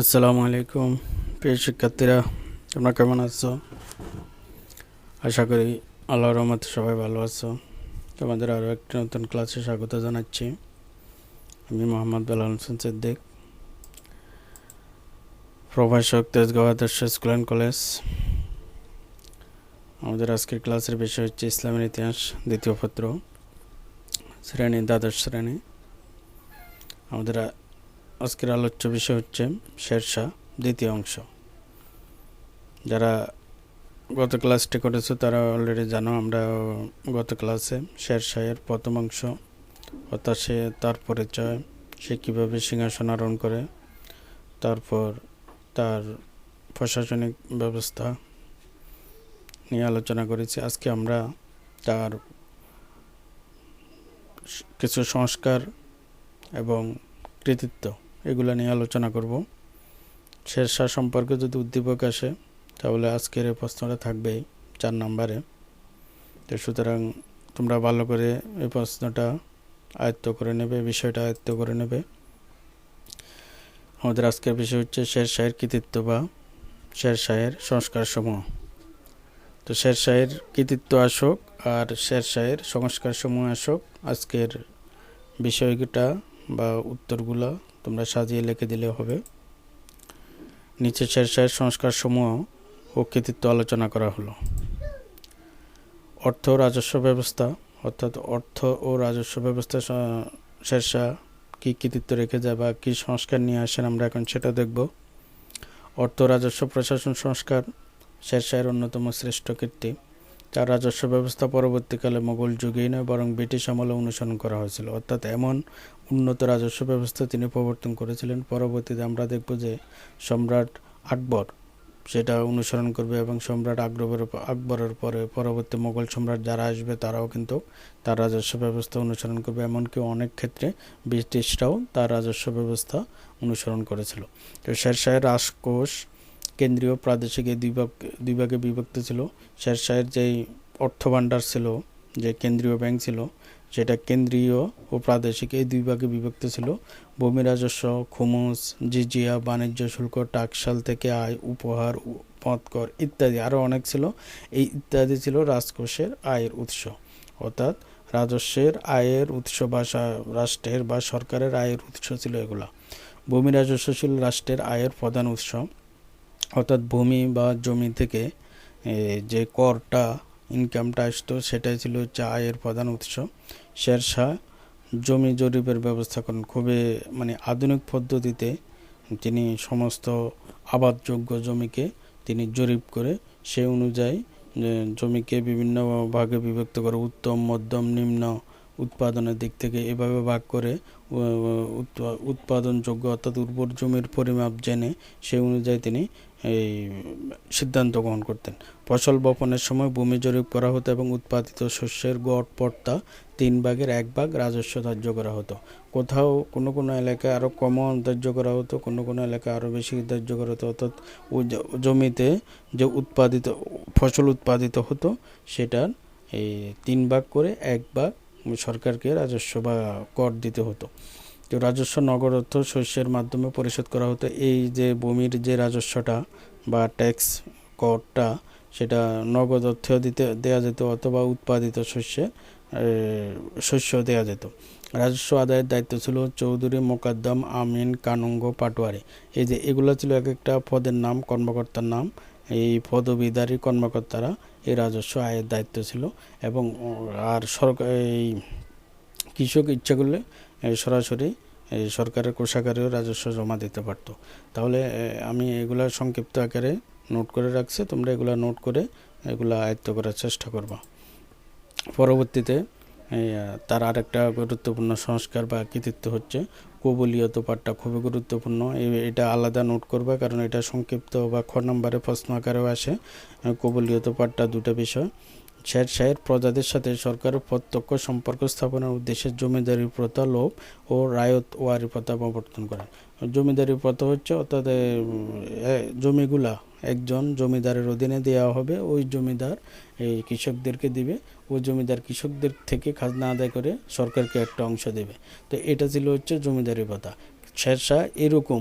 আসসালামু আলাইকুম, প্রিয় শিক্ষার্থীরা, তোমরা কেমন আছো? আশা করি আল্লাহ রহমত সবাই ভালো আছো। তোমাদের আরও একটি নতুন ক্লাসে স্বাগত জানাচ্ছি। আমি মোহাম্মদ বেলাল হোসেন সিদ্দিক, প্রভাষক তেজগাঁও আদর্শ স্কুল অ্যান্ড কলেজ। আমাদের আজকের ক্লাসের বিষয় হচ্ছে ইসলামের ইতিহাস, দ্বিতীয় পত্র, শ্রেণি, দ্বাদশ শ্রেণি। আমাদের আজকের আলোচ্য বিষয় হচ্ছে শেরশাহ, দ্বিতীয় অংশ। যারা গত ক্লাসটি করেছ, তারা অলরেডি জানো, আমরা গত ক্লাসে শেরশাহের প্রথম অংশ অর্থাৎ সে তার পরিচয়, সে কীভাবে সিংহাসন আরোহণ করে, তারপর তার প্রশাসনিক ব্যবস্থা নিয়ে আলোচনা করেছি। আজকে আমরা তার কিছু সংস্কার এবং কৃতিত্ব এগুলো নিয়ে আলোচনা করব। শেরশাহ সম্পর্কে যদি উদ্দীপক আসে, তাহলে আজকের এই প্রশ্নটা থাকবেই চার নম্বরে। তো সুতরাং তোমরা ভালো করে এই প্রশ্নটা আয়ত্ত করে নেবে, বিষয়টা আয়ত্ত করে নেবে। আমাদের আজকের বিষয় হচ্ছে শেরশাহের কৃতিত্ব বা শেরশাহের সংস্কার সমূহ তো শেরশাহের কৃতিত্ব আসুক আর শেরশাহের সংস্কার সমূহ আসুক, আজকের বিষয়টা বা উত্তরগুলো তোমরা সাজিয়ে লিখে দিলে হবে। নিচে শেরশাহের সংস্কার সমূহ ও কৃতিত্ব আলোচনা করা হলো। অর্থ রাজস্ব ব্যবস্থা, অর্থাৎ অর্থ ও রাজস্ব ব্যবস্থা শেরশাহ কী কৃতিত্ব রেখে যায় বা কী সংস্কার নিয়ে আসেন আমরা এখন সেটা দেখব। অর্থ রাজস্ব প্রশাসন সংস্কার শেরশাহের অন্যতম শ্রেষ্ঠ কীর্তি। তার রাজস্ব ব্যবস্থা পরবর্তীকালে মোগল যুগেই নয়, বরং ব্রিটিশ আমলে অনুসরণ করা হয়েছিল। অর্থাৎ এমন উন্নত রাজস্ব ব্যবস্থা তিনি প্রবর্তন করেছিলেন। পরবর্তীতে আমরা দেখব যে সম্রাট আকবর সেটা অনুসরণ করবে এবং সম্রাট আকবরের আকবরের পরে পরবর্তী মোগল সম্রাট যারা আসবে তারাও কিন্তু তার রাজস্ব ব্যবস্থা অনুসরণ করবে। এমনকি অনেক ক্ষেত্রে ব্রিটিশরাও তার রাজস্ব ব্যবস্থা অনুসরণ করেছিল। তো শেরশাহের রাজকোষ কেন্দ্রীয় প্রাদেশিক এই দুই ভাগ বিভক্ত ছিল। শেরশাহের যেই অর্থভাণ্ডার ছিল, যে কেন্দ্রীয় ব্যাংক ছিল সেটা কেন্দ্রীয় ও প্রাদেশিক, এই দুই ভাগে বিভক্ত ছিল। ভূমি রাজস্ব খুমুস জিজিয়া, বাণিজ্য শুল্ক, টাকশাল থেকে আয়, উপহার পথকর ইত্যাদি আরও অনেক ছিল। এই ইত্যাদি ছিল রাজকোষের আয়ের উৎস। অর্থাৎ রাজস্বের আয়ের উৎস বা রাষ্ট্রের বা সরকারের আয়ের উৎস ছিল এগুলা। ভূমি রাজস্ব ছিল রাষ্ট্রের আয়ের প্রধান উৎস। অর্থাৎ ভূমি বা জমি থেকে যে করটা ইনকামটা আসতো, সেটাই ছিল হচ্ছে আয়ের প্রধান উৎস। শেরশাহ জমি জরিপের ব্যবস্থা করেন। খুবই মানে আধুনিক পদ্ধতিতে তিনি সমস্ত আবাদযোগ্য জমিকে তিনি জরিপ করে সে অনুযায়ী জমিকে বিভিন্ন ভাগে বিভক্ত করে, উত্তম, মধ্যম, নিম্ন উৎপাদনের দিক থেকে এভাবে ভাগ করে উৎপাদনযোগ্য অর্থাৎ উর্বর জমির পরিমাপ জেনে সেই অনুযায়ী তিনি এই সিদ্ধান্ত গ্রহণ করতেন। ফসল বপনের সময় ভূমি জরিপ করা হতো এবং উৎপাদিত শস্যের গড় পর্তা তিন ভাগের এক ভাগ রাজস্ব ধার্য করা হতো। কোথাও কোনো কোনো এলাকায় আরও কমও ধার্য করা হতো, কোনো কোনো এলাকায় আরও বেশি ধার্য করা হতো। অর্থাৎ জমিতে যে উৎপাদিত, ফসল উৎপাদিত হতো, সেটার এই তিন ভাগ করে এক ভাগ সরকারকে রাজস্ব বা কর দিতে হতো। তো রাজস্ব, নগদ অর্থ, শস্যের মাধ্যমে পরিশোধ করা হতো। এই যে ভূমির যে রাজস্বটা বা ট্যাক্স করটা, সেটা নগদ অর্থ দিতে দেওয়া যেত অথবা উৎপাদিত শস্যে শস্য দেওয়া যেত। রাজস্ব আদায়ের দায়িত্ব ছিল চৌধুরী মোকাদ্দম আমিন কানুঙ্গ পাটোয়ারি। এই যে এগুলো ছিল এক একটা পদের নাম, কর্মকর্তার নাম। এই পদবীধারী কর্মকর্তারা এই রাজস্ব আয়ের দায়িত্ব ছিল এবং আর সরকার এই কৃষক ইচ্ছা করলে সরাসরি সরকারের কোষাগারেও রাজস্ব জমা দিতে পারতো। তাহলে আমি এগুলা সংক্ষিপ্ত আকারে নোট করে রাখছি। তোমরা এগুলা নোট করে এগুলা আয়ত্ত করার চেষ্টা করবা। পরবর্তীতে তার আরেকটা গুরুত্বপূর্ণ সংস্কার বা কৃতিত্ব হচ্ছে কবলীয়ত পাঠটা খুবই গুরুত্বপূর্ণ। এটা আলাদা নোট করবে কারণ এটা সংক্ষিপ্ত বা খ নম্বরে প্রশ্ন আকারেও আসে। কবলীয়ত পাঠটা দুটো বিষয়। শের শাহের প্রজাদের সাথে সরকারের প্রত্যক্ষ সম্পর্ক স্থাপনের উদ্দেশ্যে জমিদারি প্রথা লোপ ও রায়ত ওয়ারি প্রথা প্রবর্তন করেন। জমিদারি প্রথা হচ্ছে অর্থাৎ জমিগুলা একজন জমিদারের অধীনে দেওয়া হবে, ওই জমিদার এই কৃষকদেরকে দিবে। ওই জমিদার কৃষকদের থেকে খাজনা আদায় করে সরকারকে একটা অংশ দেবে। তো এটা ছিল হচ্ছে জমিদারি প্রথা শেরশাহ এরকম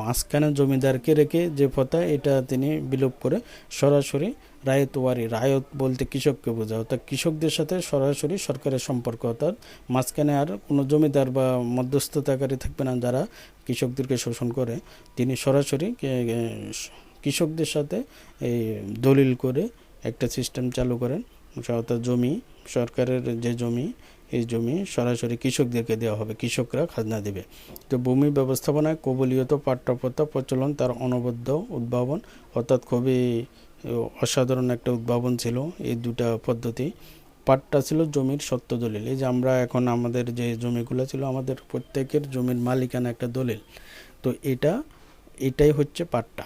মাঝখানে জমিদারকে রেখে যে প্রথা এটা তিনি বিলোপ করে সরাসরি রায়তওয়ারি, রায়ত বলতে কৃষককে বোঝা অর্থাৎ কৃষকদের সাথে সরাসরি সরকারের সম্পর্ক, অর্থাৎ মাঝখানে আর কোনো জমিদার বা মধ্যস্থতাকারী থাকবে না যারা কৃষকদেরকে শোষণ করে। তিনি সরাসরি কৃষকদের সাথে এই দলিল করে একটা সিস্টেম চালু করেন। অর্থাৎ জমি, সরকারের যে জমি, এই জমি সরাসরি কৃষকদেরকে দেওয়া হবে, কৃষকরা খাজনা দেবে। তো ভূমি ব্যবস্থাপনায় কবলীয়ত পাট্যপ্রথা প্রচলন, তার অনবদ্য উদ্ভাবন, অর্থাৎ খুবই অসাধারণ একটা উদ্ভাবন ছিল এই দুটা পদ্ধতি। পাট্টা ছিল জমির সত্য দলিল। এই যে আমরা এখন আমাদের যে জমিগুলো ছিল, আমাদের প্রত্যেকের জমির মালিকানা একটা দলিল। তো এটা, এটাই হচ্ছে পাট্টা।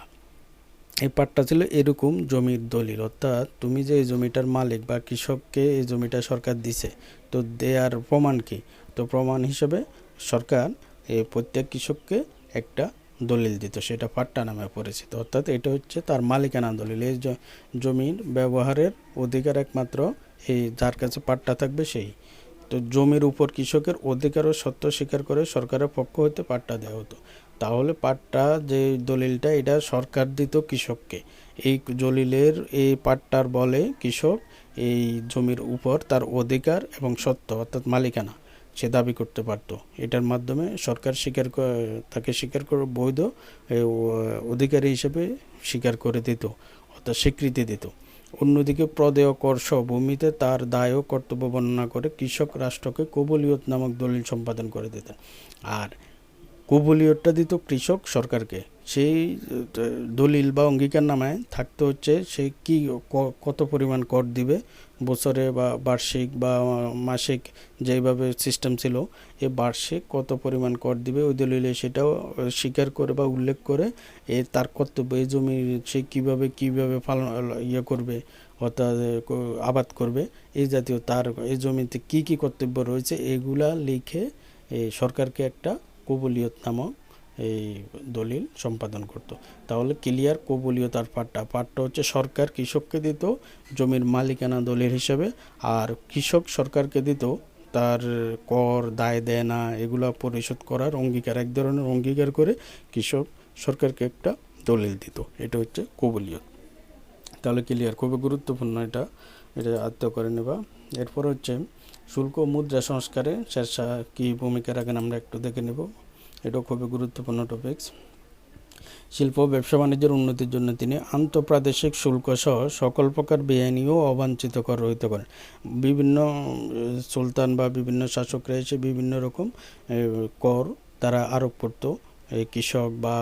এই পাট্টা ছিল এরকম জমির দলিল, অর্থাৎ তুমি যে এই জমিটার মালিক বা কৃষককে এই জমিটা সরকার দিছে, তো দেয়ার প্রমাণ কি? তো প্রমাণ হিসেবে সরকার এই প্রত্যেক কৃষককে একটা দলিল দিত, সেটা পাট্টা নামে পরিচিত, অর্থাৎ এটা হচ্ছে তার মালিকানা দলিল। এই জমির ব্যবহারের অধিকার একমাত্র এই যার কাছে পাট্টা থাকবে সেই। তো জমির উপর কৃষকের অধিকার ও সত্য স্বীকার করে সরকারের পক্ষ হতে পাট্টা দেওয়া হতো। তাহলে পাট্টা যে দলিলটা, এটা সরকার দিত কৃষককে। এই দলিলের, এই পাট্টার বলে কৃষক এই জমির উপর তার অধিকার এবং সত্য, অর্থাৎ মালিকানা, সে দাবি করতে পারতো। এটার মাধ্যমে সরকার স্বীকার তাকে স্বীকার করে বৈধ অধিকারী হিসেবে স্বীকার করে দিত, অর্থাৎ স্বীকৃতি দিত। অন্যদিকে প্রদেয় কর সহ ভূমিতে তার দায় ও কর্তব্য বর্ণনা করে কৃষক রাষ্ট্রকে কবুলিয়ত নামক দলিল সম্পাদন করে দিতেন। আর কবুলিয়তটা দিত কৃষক সরকারকে। সেই দলিল বা অঙ্গীকার নামায় থাকতে হচ্ছে সে কি কত পরিমাণ কর দিবে বছরে বা বার্ষিক বা মাসিক যেইভাবে সিস্টেম ছিল, এ বার্ষিক কত পরিমাণ কর দিবে ওই দলিলে সেটাও স্বীকার করে বা উল্লেখ করে এ তার কর্তব্য, এই জমি সে কীভাবে কীভাবে পালন ইয়ে করবে, অর্থাৎ আবাদ করবে, এই জাতীয় তার, এই জমিতে কি কি কর্তব্য রয়েছে, এগুলা লিখে সরকারকে একটা কবুলিয়ত নামক এই দলিল সম্পাদন করত। তাহলে ক্লিয়ার কবুলিয়ত পাট্টা পাট্টা হচ্ছে সরকার কৃষককে দিত জমির মালিকানা দলিল হিসাবে, আর কৃষক সরকারকে দিত তার কর, দায় দেয় না এগুলা পরিশোধ করার অঙ্গীকার, এক ধরনের অঙ্গীকার করে কৃষক সরকারকে একটা দলিল দিত। এটা হচ্ছে কবুলিয়ত। তাহলে ক্লিয়ার, খুবই গুরুত্বপূর্ণ এটা। এটা আত্ম করে নেবা। এরপর হচ্ছে শুল্ক মুদ্রা সংস্কারে শেরশাহ কী ভূমিকা রাখেন, আমরা একটু দেখে নেব। এটাও খুবই গুরুত্বপূর্ণ টপিকস শিল্প ব্যবসা বাণিজ্যের উন্নতির জন্য তিনি আন্তঃপ্রাদেশিক শুল্ক সহ সকল প্রকার বেআইনি ও অবাঞ্ছিত কর রহিত করেন। বিভিন্ন সুলতান বা বিভিন্ন শাসকরা এসে বিভিন্ন রকম কর তারা আরোপ করত কৃষক বা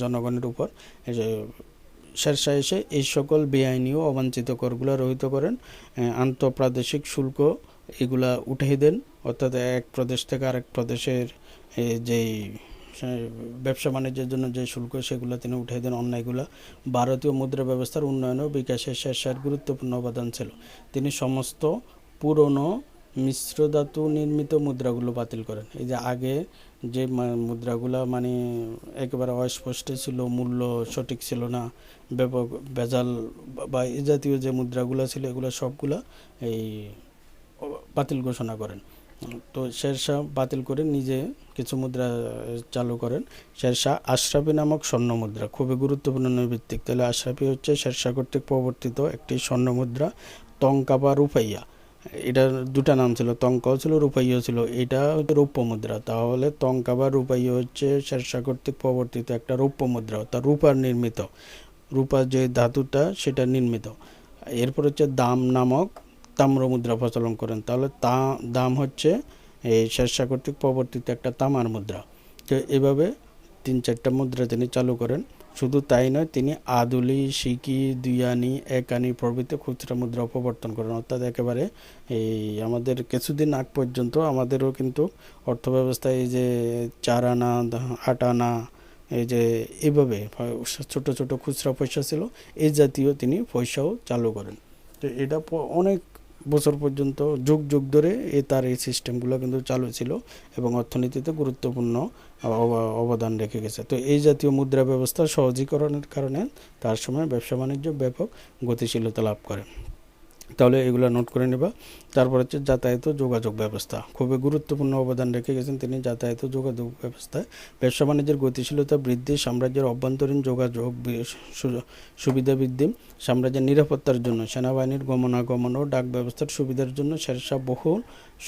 জনগণের উপর। শেরশাহ এসে এই সকল বেআইনি ও অবাঞ্ছিত করগুলো রহিত করেন আন্তঃপ্রাদেশিক শুল্ক এগুলা উঠিয়ে দেন। অর্থাৎ এক প্রদেশ থেকে আরেক প্রদেশের এ, যেই ব্যবসা বাণিজ্যের জন্য যে শুল্ক সেগুলো তিনি উঠিয়ে দেন অন্যায়গুলো। ভারতীয় মুদ্রা ব্যবস্থার উন্নয়ন ও বিকাশে শেরশাহের গুরুত্বপূর্ণ অবদান ছিল। তিনি সমস্ত পুরনো মিশ্র ধাতু নির্মিত মুদ্রাগুলো বাতিল করেন। এই যে আগে যে মুদ্রাগুলা মানে একেবারে অস্পষ্ট ছিল মূল্য সঠিক ছিল না ব্যাপক ভেজাল বা- এই জাতীয় যে মুদ্রাগুলো ছিল এগুলো সবগুলা এই বাতিল ঘোষণা করেন। তো শেরশাহ বাতিল করে নিজে কিছু মুদ্রা চালু করেন। শেরশাহ আশরাফি নামক স্বর্ণ মুদ্রা, খুবই গুরুত্বপূর্ণ নৈভিত্তিক তাহলে আশরাফি হচ্ছে শেরশাহ কর্তৃক প্রবর্তিত একটি স্বর্ণ মুদ্রা তঙ্কা বা রুপাইয়া এটার দুটা নাম ছিল তঙ্কাও ছিল রূপাইও ছিল। এটা হচ্ছে রৌপ্য মুদ্রা। তাহলে তঙ্কা বা রূপাইও হচ্ছে শেরশাহ কর্তৃক প্রবর্তিত একটা রৌপ্য মুদ্রা তা রূপার নির্মিত। রূপার যে ধাতুটা, সেটা নির্মিত। এরপর হচ্ছে দাম নামক তাম্র মুদ্রা প্রচলন করেন। তাহলে তা দাম হচ্ছে এই শেরশাহ কর্তৃক প্রবর্তিত একটা তামার মুদ্রা। তো এভাবে তিন চারটা মুদ্রা তিনি চালু করেন। শুধু তাই নয়, তিনি আদুলি, সিকি দুয়ানি একানি প্রভৃতি খুচরা মুদ্রা প্রবর্তন করেন। অর্থাৎ একেবারে এই আমাদের কিছুদিন আগ পর্যন্ত আমাদেরও কিন্তু অর্থব্যবস্থায় এই যে চার আনা আট আনা এই যে এইভাবে ছোট ছোট খুচরা পয়সা ছিল এই জাতীয় তিনি পয়সাও চালু করেন। তো এটা অনেক বছর পর্যন্ত যুগ যুগ ধরে এ তার এই সিস্টেমগুলো কিন্তু চালু ছিল এবং অর্থনীতিতে গুরুত্বপূর্ণ অব- অবদান রেখে গেছে। তো এই জাতীয় মুদ্রা ব্যবস্থা সহজীকরণের কারণে তার সময় ব্যবসা বাণিজ্য ব্যাপক গতিশীলতা লাভ করে। তাহলে এগুলো নোট করে নেবা। তারপর হচ্ছে যাতায়াত ও যোগাযোগ ব্যবস্থা। খুবই গুরুত্বপূর্ণ অবদান রেখে গেছেন তিনি যাতায়াত ও যোগাযোগ ব্যবস্থায় ব্যবসা বাণিজ্যের গতিশীলতা বৃদ্ধি, সাম্রাজ্যের অভ্যন্তরীণ যোগাযোগ সুবিধা বৃদ্ধি, সাম্রাজ্যের নিরাপত্তার জন্য, সেনাবাহিনীর গমনাগমন ও ডাক ব্যবস্থার সুবিধার জন্য শেরশাহ বহু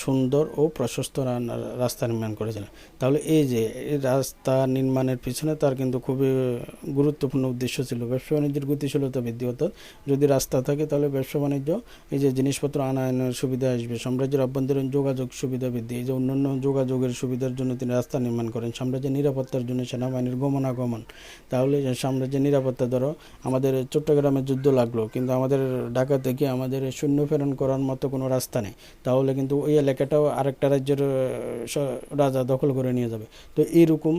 সুন্দর ও প্রশস্ত রাস্তা নির্মাণ করেছিলেন। তাহলে এই যে রাস্তা নির্মাণের পিছনে তার কিন্তু খুবই গুরুত্বপূর্ণ উদ্দেশ্য ছিল। ব্যবসা বাণিজ্যের গতিশীলতা বৃদ্ধি, অর্থাৎ যদি রাস্তা থাকে তাহলে ব্যবসা বাণিজ্য, এই যে জিনিসপত্র আনায়নের সুবিধা আসবে, সাম্রাজ্যের অভ্যন্তরীণ যোগাযোগ সুবিধা বৃদ্ধি, এই যে অন্যান্য যোগাযোগের সুবিধার জন্য তিনি রাস্তা নির্মাণ করেন, সাম্রাজ্যের নিরাপত্তার জন্য সেনাবাহিনীর গমনাগমন। তাহলে সাম্রাজ্যের নিরাপত্তা, ধরো, আমাদের চট্টগ্রামে যুদ্ধ লাগল, কিন্তু আমাদের ঢাকা থেকে আমাদের সৈন্য প্রেরণ করার মতো কোনো রাস্তা নেই, তাহলে কিন্তু ওই এলাকাটাও আরেকটা রাজ্যের রাজা দখল করে নিয়ে যাবে। তো এইরকম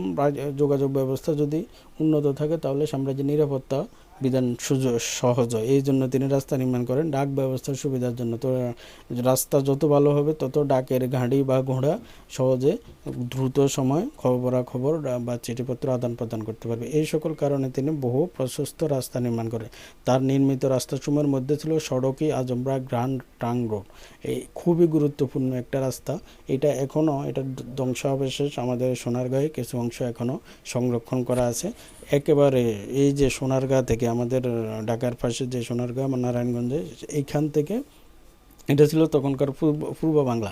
যোগাযোগ ব্যবস্থা যদি উন্নত থাকে, তাহলে সাম্রাজ্যের নিরাপত্তা বিধান সুযোগ সহজ। এই জন্য তিনি রাস্তা নির্মাণ করেন। ডাক ব্যবস্থার সুবিধার জন্য তো রাস্তা যত ভালো হবে, তত ডাকের গাড়ি বা ঘোড়া সহজে দ্রুত সময় খবরাখবর বা চিঠিপত্র আদান প্রদান করতে পারবে। এই সকল কারণে তিনি বহু প্রশস্ত রাস্তা নির্মাণ করেন তার নির্মিত রাস্তাসমূহের মধ্যে ছিল সড়কই আজমরা গ্রান্ড টাং রোড এই খুবই গুরুত্বপূর্ণ একটা রাস্তা। এটা এখনও এটা ধ্বংসাবশেষ আমাদের সোনারগাঁয়ে কিছু অংশ এখনও সংরক্ষণ করা আছে। একেবারে এই যে সোনারগাঁ থেকে আমাদের ঢাকার পাশে যে সোনারগাঁ বা নারায়ণগঞ্জে, এইখান থেকে এটা ছিল তখনকার পূর্ব বাংলা।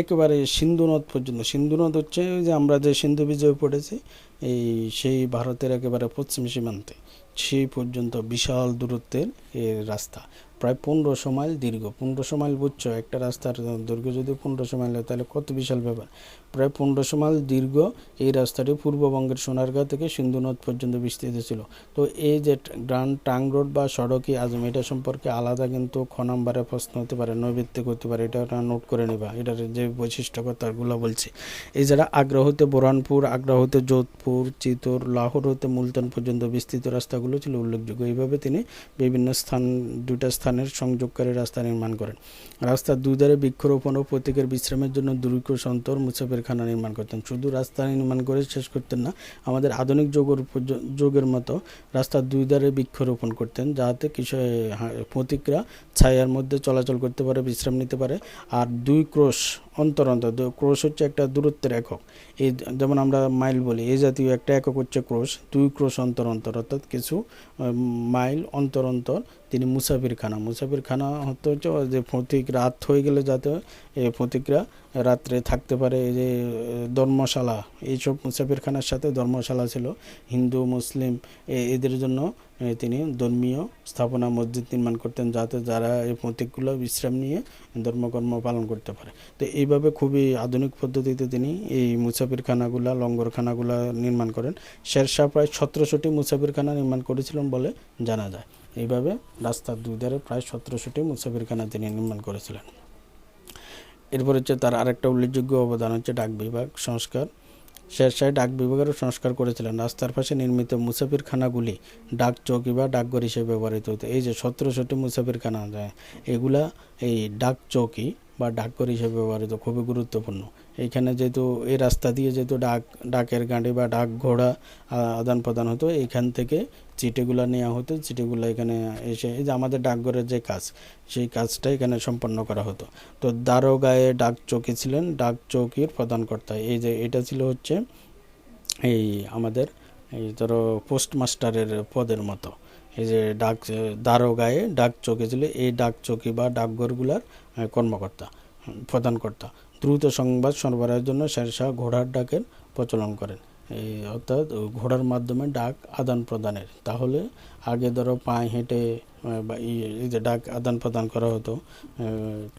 একেবারে সিন্ধু নদ পর্যন্ত। সিন্ধু নদ হচ্ছে যে আমরা যে সিন্ধু বিজয় পড়েছি, এই সেই ভারতের একেবারে পশ্চিম সীমান্তে। সেই পর্যন্ত বিশাল দূরত্বের রাস্তা। প্রায় পনেরোশো মাইল দীর্ঘ পনেরোশো মাইল বুঝছ, একটা রাস্তার দৈর্ঘ্য যদি পনেরোশো মাইল হয় তাহলে কত বিশাল ব্যাপার। প্রায় পনেরোশো মাইল দীর্ঘ এই রাস্তাটি পূর্ববঙ্গের সোনারগাঁ থেকে সিন্ধু নদ পর্যন্ত বিস্তৃত ছিল। তো এই যে গ্রান্ড টাং রোড বা সড়কি আজম, এটা সম্পর্কে আলাদা কিন্তু খ নাম্বারে প্রশ্ন হতে পারে, নৈবিত্তিক হতে পারে, এটা নোট করে নেবা। এটার যে বৈশিষ্ট্যকতাগুলো বলছি। এই যারা আগ্রা হতে বোরহানপুর আগ্রা হতে যোধপুর, চিতোর লাহোর হতে মুলতান পর্যন্ত বিস্তৃত রাস্তাগুলো ছিল উল্লেখযোগ্য। এইভাবে তিনি বিভিন্ন স্থান, দুইটা স্থানের সংযোগকারী রাস্তা নির্মাণ করেন। রাস্তার দুই ধারে বৃক্ষরোপণ ও প্রত্যেকের বিশ্রামের জন্য দুর্গ সন্তর মুসাফিরখানা নির্মাণ করতেন। শুধু রাস্তা নির্মাণ করে শেষ করতেন না, আমাদের আধুনিক যুগের যুগের মতো রাস্তার দুই ধারে বৃক্ষরোপণ করতেন যাতে কিছু পথিকরা ছায়ার মধ্যে চলাচল করতে পারে, বিশ্রাম নিতে পারে। আর দুই ক্রোশ, অন্তর অন্তর ক্রোশ হচ্ছে একটা দূরত্বের একক। এই যেমন আমরা মাইল বলি, এই জাতীয় একটা একক হচ্ছে ক্রোশ, দুই ক্রোশ অন্তর অন্তর, অর্থাৎ কিছু মাইল অন্তর অন্তর তিনি মুসাফিরখানা। মুসাফিরখানা হতে হচ্ছে যে ফতিক রাত হয়ে গেলে যাতে এই ফতিকরা রাত্রে থাকতে পারে, এই যে ধর্মশালা। এইসব মুসাফিরখানার সাথে ধর্মশালা ছিল, হিন্দু, মুসলিম এদের জন্য তিনি ধর্মীয় স্থাপনা, মসজিদ নির্মাণ করতেন যাতে যারা এই প্রতীকগুলো বিশ্রাম নিয়ে ধর্মকর্ম পালন করতে পারে। তো এইভাবে খুবই আধুনিক পদ্ধতিতে তিনি এই মুসাফিরখানাগুলা, লঙ্গরখানাগুলা নির্মাণ করেন। শেরশাহ প্রায় সতেরোশোটি মুসাফিরখানা নির্মাণ করেছিলেন বলে জানা যায়। এইভাবে রাস্তার দুই ধারে প্রায় সতেরোশোটি মুসাফিরখানা তিনি নির্মাণ করেছিলেন। এরপর হচ্ছে তার আরেকটা উল্লেখযোগ্য অবদান হচ্ছে ডাক বিভাগ সংস্কার। শেরশাহ ডাক বিভাগেরও সংস্কার করেছিলেন। রাস্তার পাশে নির্মিত মুসাফিরখানাগুলি ডাক চৌকি বা ডাকঘর হিসেবে ব্যবহৃত হতো। এই যে সতেরোশোটি মুসাফিরখানা এগুলা এই ডাক চৌকি বা ডাকঘর হিসেবে ব্যবহৃত, খুবই গুরুত্বপূর্ণ। এইখানে যেহেতু, এই রাস্তা দিয়ে যেহেতু ডাক, ডাকের গাড়ি বা ডাক ঘোড়া আদান প্রদান হতো, এইখান থেকে চিঠিগুলো নেওয়া হতো চিঠিগুলো এখানে এসে এই যে আমাদের ডাকঘরের যে কাজ সেই কাজটা এখানে সম্পন্ন করা হতো। তো দারোগায়ে ডাক চৌকি ছিলেন ডাক চৌকির প্রদানকর্তা এই যে এটা ছিল হচ্ছে এই আমাদের এই ধরো পোস্টমাস্টারের পদের মতো। এই যে ডাক দারোগায়ে ডাক চৌকি ছিল এই ডাক চৌকি বা ডাকঘরগুলার কর্মকর্তা হুম, প্রদানকর্তা দ্রুত সংবাদ সরবরাহের জন্য শেরশাহ ঘোড়ার ডাকের প্রচলন করেন। অর্থাৎ ঘোড়ার মাধ্যমে ডাক আদান প্রদানের। তাহলে আগে ধরো পায়ে হেঁটে বা এই যে ডাক আদান প্রদান করা হতো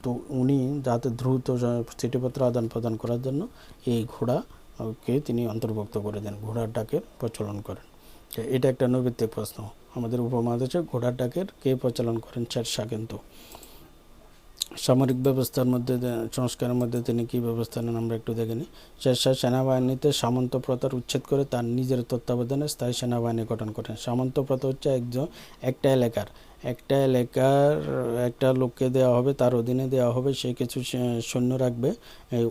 তো উনি যাতে দ্রুত চিঠিপত্র আদান প্রদান করার জন্য এই ঘোড়া আহ, কে তিনি অন্তর্ভুক্ত করে দেন ঘোড়ার ডাকের প্রচলন করেন। এটা একটা নৈবিত্তিক প্রশ্ন। আমাদের উপমহাদেশে ঘোড়ার ডাকের কে প্রচলন করেন? শেরশাহ কিন্তু সামরিক ব্যবস্থার মধ্যে সংস্কারের মধ্যে তিনি কী ব্যবস্থা নেন আমরা একটু দেখে নিই। শেরশাহ সেনাবাহিনীতে সামন্ত প্রথার উচ্ছেদ করে তার নিজের তত্ত্বাবধানে স্থায়ী সেনাবাহিনী গঠন করেন। সামন্ত প্রথা হচ্ছে একজন, একটা এলাকার। একটা এলাকার, একটা লোককে দেওয়া হবে, তার অধীনে দেওয়া হবে, সে কিছু সৈন্য রাখবে।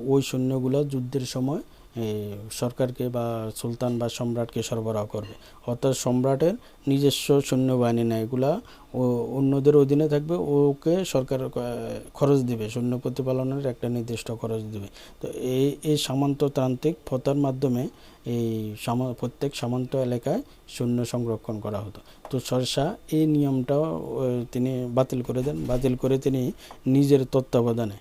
ওই সৈন্যগুলো যুদ্ধের সময় সরকারকে বা সুলতান বা সম্রাটকে সরবরাহ করবে। অর্থাৎ সম্রাটের নিজস্ব সৈন্যবাহিনী নেই। এগুলা ও, অন্যদের অধীনে থাকবে। ওকে সরকার খরচ দিবে। সৈন্য প্রতিপালনের একটা নির্দিষ্ট খরচ দিবে। তো এই এই সামন্ততান্ত্রিক প্রথার মাধ্যমে এই প্রত্যেক সামন্ত এলাকায় সৈন্য সংরক্ষণ করা হতো। তো সরসা এই নিয়মটাও তিনি বাতিল করে দেন। বাতিল করে তিনি নিজের তত্ত্বাবধানে,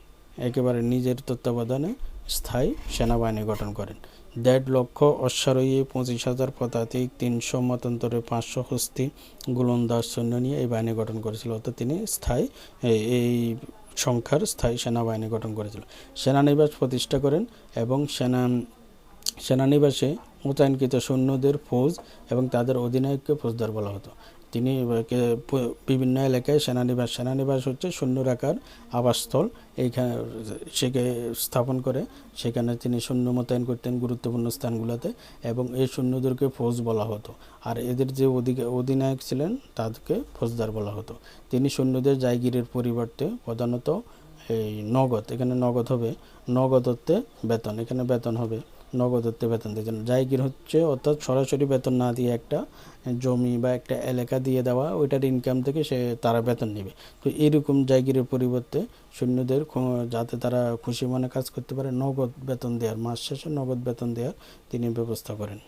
একেবারে নিজের তত্ত্বাবধানে স্থায়ী সেনাবাহিনী গঠন করেন। দেড় লক্ষ অশ্বারোহী, পঁচিশ হাজার পদাতিক, তিনশো মতান্তরে পাঁচশো হস্তি গোলন্দাজ সৈন্য নিয়ে এই বাহিনী গঠন করেছিল। অর্থাৎ তিনি স্থায়ী এই- সংখ্যার স্থায়ী সেনাবাহিনী গঠন করেছিল। সেনানিবাস প্রতিষ্ঠা করেন এবং সেনা, সেনানিবাসে মোতায়েনকৃত সৈন্যদের ফৌজ এবং তাদের অধিনায়ককে ফৌজদার বলা হতো। তিনি বিভিন্ন এলাকায় সেনানিবাস সেনানিবাস হচ্ছে সৈন্য রাখার আবাসস্থল। এইখানে সেকে স্থাপন করে, সেখানে তিনি শূন্য মোতায়েন করতেন গুরুত্বপূর্ণ স্থানগুলোতে এবং এই সৈন্যদেরকে ফৌজ বলা হতো। আর এদের যে অধিনায়ক ছিলেন তাদেরকে ফৌজদার বলা হতো। তিনি সৈন্যদের জায়গিরের পরিবর্তে প্রধানত এই নগদ, এখানে নগদ হবে, নগদত্বে বেতন, এখানে বেতন হবে। নগদত্বে বেতন দিতেন জায়গির হচ্ছে অর্থাৎ সরাসরি বেতন না দিয়ে একটা জমি বা একটা এলাকা দিয়ে দেওয়া, ওইটার ইনকাম থেকে সে তারা বেতন নেবে। তো এরকম জায়গিরের পরিবর্তে সৈন্যদের যাতে তারা খুশি মনে কাজ করতে পারে, নগদ বেতন দেওয়ার, মাস শেষে নগদ বেতন দেওয়ার তিনি ব্যবস্থা করেন।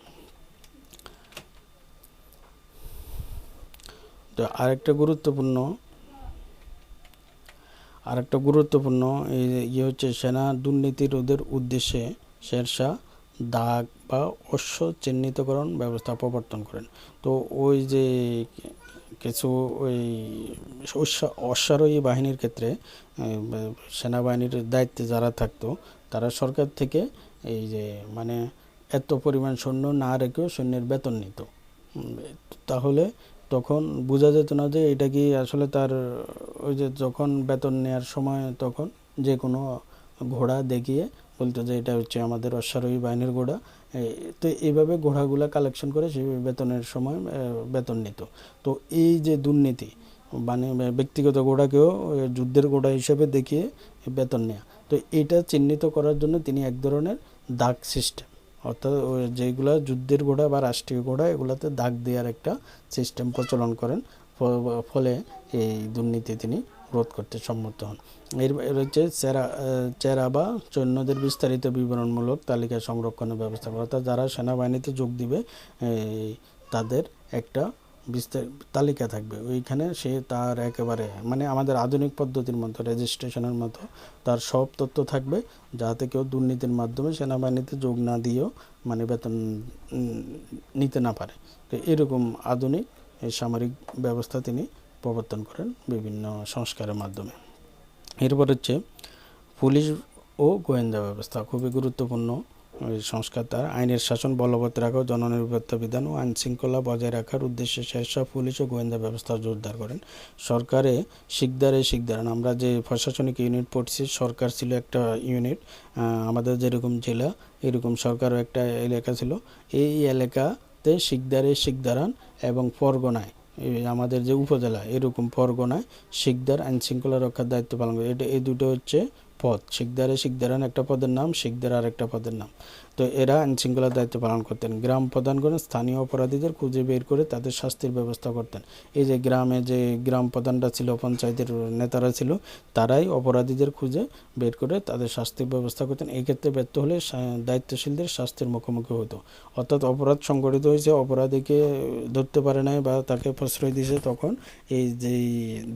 তো আরেকটা গুরুত্বপূর্ণ আরেকটা গুরুত্বপূর্ণ ইয়ে হচ্ছে সেনা দুর্নীতি রোধের উদ্দেশ্যে শেরশাহ দাগ বা অশ্ব চিহ্নিতকরণ ব্যবস্থা প্রবর্তন করেন। তো ওই যে কিছু ওই অশ্বারোহী বাহিনীর ক্ষেত্রে সেনাবাহিনীর দায়িত্বে যারা থাকতো, তারা সরকার থেকে এই যে মানে এত পরিমাণ সৈন্য না রেখেও সৈন্যের বেতন নিত। তাহলে তখন বোঝা যেত না যে এটা কি আসলে তার, ওই যে যখন বেতন নেওয়ার সময় তখন যে কোনো ঘোড়া দেখিয়ে বলতো যে এটা হচ্ছে আমাদের অশ্বারোহী বাহিনীর ঘোড়া। তো এইভাবে ঘোড়াগুলা কালেকশন করে সে বেতনের সময় বেতন নিত। তো এই যে দুর্নীতি মানে ব্যক্তিগত ঘোড়াকেও যুদ্ধের ঘোড়া হিসেবে দেখিয়ে বেতন নেওয়া তো এটা চিহ্নিত করার জন্য তিনি এক ধরনের দাগ সিস্টেম অর্থাৎ যেগুলা যুদ্ধের ঘোড়া বা রাষ্ট্রীয় ঘোড়া, এগুলাতে দাগ দেওয়ার একটা সিস্টেম প্রচলন করেন। ফলে এই দুর্নীতি তিনি রোধ করতে সম্মত হন। এর হচ্ছে চেরা চেরা বা সৈন্যদের বিস্তারিত বিবরণমূলক তালিকা সংরক্ষণের ব্যবস্থা করা অর্থাৎ যারা সেনাবাহিনীতে যোগ দিবে তাদের একটা বিস্তার তালিকা থাকবে। ওইখানে সে তার একেবারে মানে আমাদের আধুনিক পদ্ধতির মতো রেজিস্ট্রেশনের মতো তার সব তথ্য থাকবে, যাতে কেউ দুর্নীতির মাধ্যমে সেনাবাহিনীতে যোগ না দিয়েও মানে বেতন নিতে না পারে। তো এরকম আধুনিক সামরিক ব্যবস্থা তিনি প্রবর্তন করেন বিভিন্ন সংস্কারের মাধ্যমে। এরপর হচ্ছে পুলিশ ও গোয়েন্দা ব্যবস্থা, খুবই গুরুত্বপূর্ণ সংস্কার তার। আইনের শাসন বলবৎ রাখা জননিরাপত্তা বিধান ও আইন শৃঙ্খলা বজায় রাখার উদ্দেশ্যে শেরশাহ পুলিশ ও গোয়েন্দা ব্যবস্থা জোরদার করেন। সরকারে শিকদারে শিকদারান আমরা যে প্রশাসনিক ইউনিট পড়ছি, সরকার ছিল একটা ইউনিট আমাদের যেরকম জেলা, এরকম সরকারও একটা এলাকা ছিল। এই এলাকাতে শিকদারে শিকদারান এবং পরগনায় আমাদের যে উপজেলা, এরকম পরগনায় শিকদার আইন শৃঙ্খলা রক্ষার দায়িত্ব পালন করে। এটা, এই দুটো হচ্ছে পদ। শিকদারে শিকদারান একটা পদের নাম শিকদার আর একটা পদের নাম। তো এরা আইন শৃঙ্খলার দায়িত্ব পালন করতেন। গ্রাম প্রধানগণ স্থানীয় অপরাধীদের খুঁজে বের করে তাদের শাস্তির ব্যবস্থা করতেন। এই যে গ্রামে যে গ্রাম প্রধানরা ছিল, পঞ্চায়েতের নেতারা ছিল, তারাই অপরাধীদের খুঁজে বের করে তাদের শাস্তির ব্যবস্থা করতেন। এই ক্ষেত্রে ব্যর্থ হলে দায়িত্বশীলদের শাস্তির মুখোমুখি হতো। অর্থাৎ অপরাধ সংগঠিত হয়েছে, অপরাধীকে ধরতে পারে নাই বা তাকে প্রশ্রয় দিয়েছে, তখন এই যেই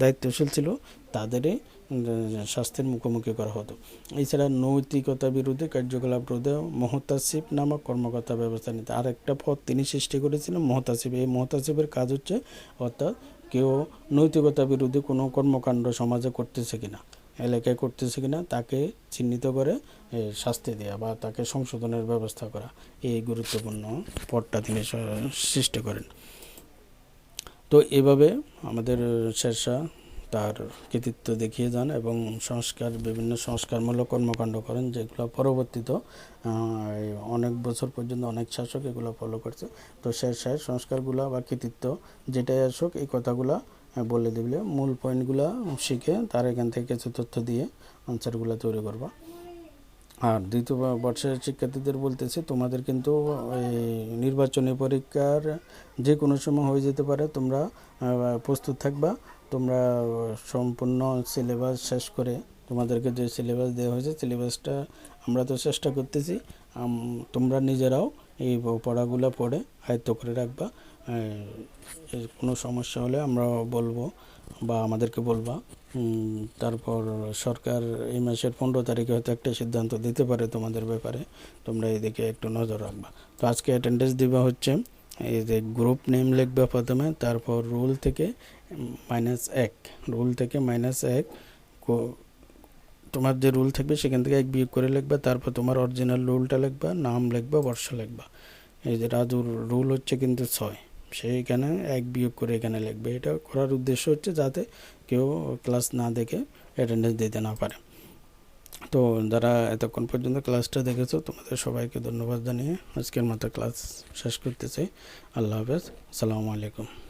দায়িত্বশীল ছিল তাদেরই উম, শাস্তির মুখোমুখি করা হতো। এছাড়া নৈতিকতা বিরোধী কার্যকলাপ রোধে মহতাসিব নামক কর্মকর্তা ব্যবস্থা নিতে। আর একটা পথ তিনি সৃষ্টি করেছিলেন মহতাসিব। এই মহতাসিবের কাজ হচ্ছে অর্থাৎ কেউ নৈতিকতা বিরোধী কোনো কর্মকাণ্ড সমাজে করতেছে কিনা এলাকায় করতেছে কিনা তাকে চিহ্নিত করে শাস্তি দেওয়া বা তাকে সংশোধনের ব্যবস্থা করা। এই গুরুত্বপূর্ণ পদটা তিনি সৃষ্টি করেন। তো এভাবে আমাদের শেরশাহ তার কৃতিত্ব দেখিয়ে যান এবং সংস্কার, বিভিন্ন সংস্কারমূলক কর্মকাণ্ড করেন যেগুলো পরবর্তীত অনেক বছর পর্যন্ত অনেক শাসক এগুলো ফলো করছে। তো শেরশাহের সংস্কারগুলো বা কৃতিত্ব যেটাই আসুক, এই কথাগুলো বলে দিলে মূল পয়েন্টগুলো শিখে তার এখান থেকে কিছু তথ্য দিয়ে আনসারগুলো তৈরি করবা। আর দ্বিতীয় বর্ষের শিক্ষার্থীদের বলতেছি, তোমাদের কিন্তু নির্বাচনী পরীক্ষার যে কোনো সময় হয়ে যেতে পারে, তোমরা প্রস্তুত থাকবা। তোমরা সম্পূর্ণ সিলেবাস শেষ করে তোমাদেরকে যে সিলেবাস দেওয়া হয়েছে সিলেবাসটা আমরা তো চেষ্টা করতেছি তোমরা নিজেরাও এই পড়াগুলো পড়ে আয়ত্ত করে রাখবা। কোনো সমস্যা হলে আমরা বলব বা আমাদেরকে বলবা। তারপর সরকার এই মাসের পনেরো তারিখে হয়তো একটা সিদ্ধান্ত দিতে পারে তোমাদের ব্যাপারে, তোমরা এদিকে একটু নজর রাখবা। তো আজকে অ্যাটেন্ডেন্স দিবা হচ্ছে এই যে গ্রুপ নেম লিখবে প্রথমে, তারপর রুল থেকে মাইনাস এক। রুল থেকে মাইনাস এক তোমার যে রুল থাকবে সেখান থেকে এক বিয়োগ করে লিখবা, তারপর তোমার অরিজিনাল রুলটা লিখবা, নাম লিখবা, বর্ষ লিখবা। এই যে রাজুর রুল হচ্ছে কিন্তু ছয়। সেইখানে এক বিয়োগ করে এখানে লিখবে। এটা করার উদ্দেশ্য হচ্ছে যাতে কেউ ক্লাস না দেখে অ্যাটেন্ডেন্স দিতে না পারে। তো যারা এতক্ষণ পর্যন্ত ক্লাসটা দেখেছ, তোমাদের সবাইকে ধন্যবাদ জানিয়ে আজকের মতো ক্লাস শেষ করতে চাই। আল্লাহ হাফেজ। আসসালামু আলাইকুম।